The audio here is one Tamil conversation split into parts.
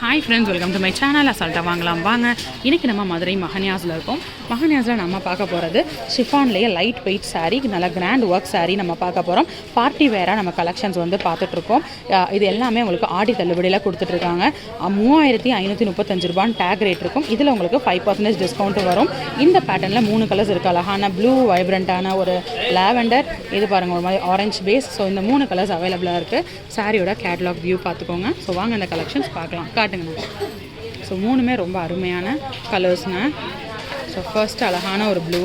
Hi friends welcome to my channel அசால்ட்டாக வாங்கலாம். வாங்க. இன்றைக்கி நம்ம மதுரை மகன்யாஸில் இருக்கோம். மகன்யாஸில் நம்ம பார்க்க போகிறது ஷிஃபான்லேயே லைட் வெயிட் சாரீ நல்ல கிராண்ட் ஒர்க் சாரீ நம்ம பார்க்க போகிறோம் பார்ட்டி வேராக நம்ம கலெக்ஷன்ஸ் வந்து பார்த்துட்ருக்கோம் இது எல்லாமே உங்களுக்கு ஆடி தள்ளுபடியில் கொடுத்துட்ருக்காங்க. மூவாயிரத்தி ஐநூற்றி முப்பத்தஞ்சு ரூபான்னு டேக் ரேட் இருக்கும். இதில் உங்களுக்கு ஃபைவ் பர்சன்டேஜ் டிஸ்கவுண்ட் வரும். இந்த பேட்டர்னில் மூணு கலர்ஸ் இருக்குது அழகான ப்ளூ வைப்ரண்ட்டான ஒரு லாவெண்டர் இது பாருங்கள் ஒரு மாதிரி ஆரஞ்சு பேஸ் ஸோ இந்த மூணு கலர்ஸ் அவைலபிளாக இருக்குது சாரியோட கேட்லாக் வியூ பார்த்துக்கோங்க. ஸோ வாங்க இந்த கலெக்ஷன்ஸ் பார்க்கலாம். காட்டுங்கண்ணா. ஸோ மூணுமே ரொம்ப அருமையான கலர்ஸ்ண்ணா ஸோ ஃபர்ஸ்ட் அழகான ஒரு ப்ளூ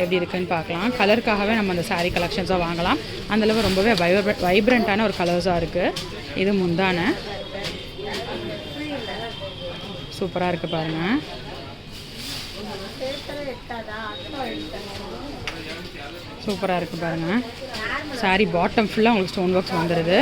எப்படி இருக்குன்னு பார்க்கலாம். கலருக்காகவே நம்ம அந்த சாரீ கலெக்ஷன்ஸாக வாங்கலாம். அந்தளவு ரொம்பவே வைப்ர வைப்ரண்ட்டான ஒரு கலர்ஸாக இருக்குது இது முந்தான. சூப்பராக இருக்குது பாருங்கள் சூப்பராக இருக்குது பாருங்கள் சாரீ பாட்டம் ஃபுல்லாக உங்களுக்கு ஸ்டோன் ஒர்க்ஸ் வந்துடுது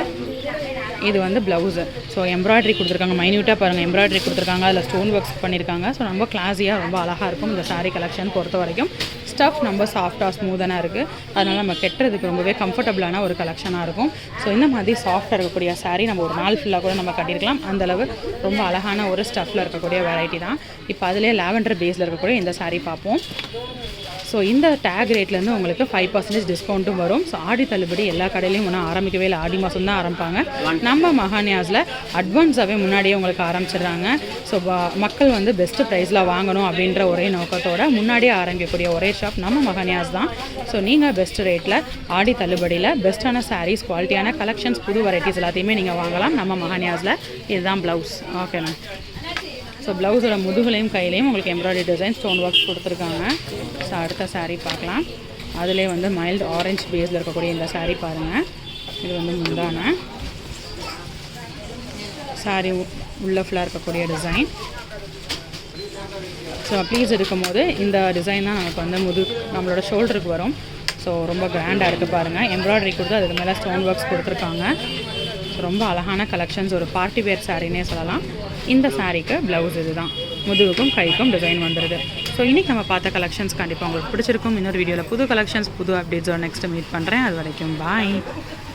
இது வந்து ப்ளவுஸு ஸோ எம்ப்ராய்டரி கொடுத்துருக்காங்க. மைன்யூட்டாக பாருங்கள் எம்ப்ராய்டரி கொடுத்துருக்காங்க. அதில் ஸ்டோன் ஒர்க்ஸ் பண்ணியிருக்காங்க ஸோ ரொம்ப கிளாஸியாக ரொம்ப அழகாக இருக்கும் இந்த சாரீ கலெக்ஷன் பொறுத்த வரைக்கும். ஸ்டஃப் ரொம்ப சாஃப்டாக ஸ்மூதனாக இருக்குது அதனால் நம்ம கெட்டுறதுக்கு ரொம்பவே கம்ஃபர்டபுளான ஒரு கலெக்ஷனாக இருக்கும். ஸோ இந்த மாதிரி சாஃப்டாக இருக்கக்கூடிய சாரீ நம்ம ஒரு நாள் ஃபுல்லாக கூட நம்ம கட்டியிருக்கலாம் அந்தளவு ரொம்ப அழகான ஒரு ஸ்டஃப்பில் இருக்கக்கூடிய வெரைட்டி தான். இப்போ அதிலே லாவெண்டர் பேஸில் இருக்கக்கூடிய இந்த சாரீ பார்ப்போம். ஸோ இந்த டேக் ரேட்லேருந்து உங்களுக்கு ஃபைவ் பர்சன்டேஜ் டிஸ்கவுண்ட்டும் வரும். ஸோ ஆடி தள்ளுபடி எல்லா கடையிலையும் ஒன்றும் ஆரம்பிக்கவே இல்லை. ஆடி மாதம் தான் ஆரம்பிப்பாங்க. நம்ம மகானியாஸில் அட்வான்ஸாகவே முன்னாடியே உங்களுக்கு ஆரம்பிச்சிடுறாங்க. ஸோ மக்கள் வந்து பெஸ்ட்டு ப்ரைஸில் வாங்கணும் அப்படின்ற ஒரே நோக்கத்தோட முன்னாடியே ஆரம்பிக்கக்கூடிய ஒரே ஷாப் நம்ம மகானியாஸ் தான். ஸோ நீங்கள் பெஸ்ட் ரேட்டில் ஆடி தள்ளுபடியில் பெஸ்ட்டான சாரீஸ் குவாலிட்டியான கலெக்ஷன்ஸ் புது வெரைட்டிஸ் எல்லாத்தையுமே நீங்கள் வாங்கலாம். நம்ம மகானியாஸில் இதுதான் ப்ளவுஸ் ஓகேண்ணா ஸோ ப்ளவுஸோட முதுகுலையும் கையிலையும் உங்களுக்கு எம்ப்ராய்டரி டிசைன் ஸ்டோன் ஒர்க்ஸ் கொடுத்துருக்காங்க. ஸோ அடுத்த சாரீ பார்க்கலாம். அதிலே வந்து மைல்டு ஆரஞ்சு பேஸில் இருக்கக்கூடிய இந்த சாரீ பாருங்கள் இது வந்து முந்தான. சாரீ உ- உள்ள ஃபுல்லாக இருக்கக்கூடிய டிசைன் ஸோ ப்ளீஸ் இருக்கும்போது இந்த டிசைன் தான் நமக்கு வந்து முது நம்மளோட ஷோல்டருக்கு வரும். ஸோ ரொம்ப கிராண்டாக இருக்குது பாருங்கள் எம்ப்ராய்டரி கொடுத்து அதுக்கு மேலே ஸ்டோன் ஒர்க்ஸ் கொடுத்துருக்காங்க. ரொம்ப அழகான கலெக்ஷன்ஸ் ஒரு பார்ட்டி வேர் சாரீனே சொல்லலாம். இந்த சாரீக்கு ப்ளவுஸ் இதுதான். முதுகுக்கும் கைக்கும் டிசைன் வந்துடுது ஸோ இன்றைக்கி நம்ம பார்த்த கலெக்ஷன்ஸ் கண்டிப்பாக உங்களுக்கு பிடிச்சிருக்கும். இன்னொரு வீடியோவில் புது கலெக்ஷன்ஸ் புது அப்டேட்ஸோட நெக்ஸ்ட் மீட் பண்ணுறேன் அது வரைக்கும் பாய்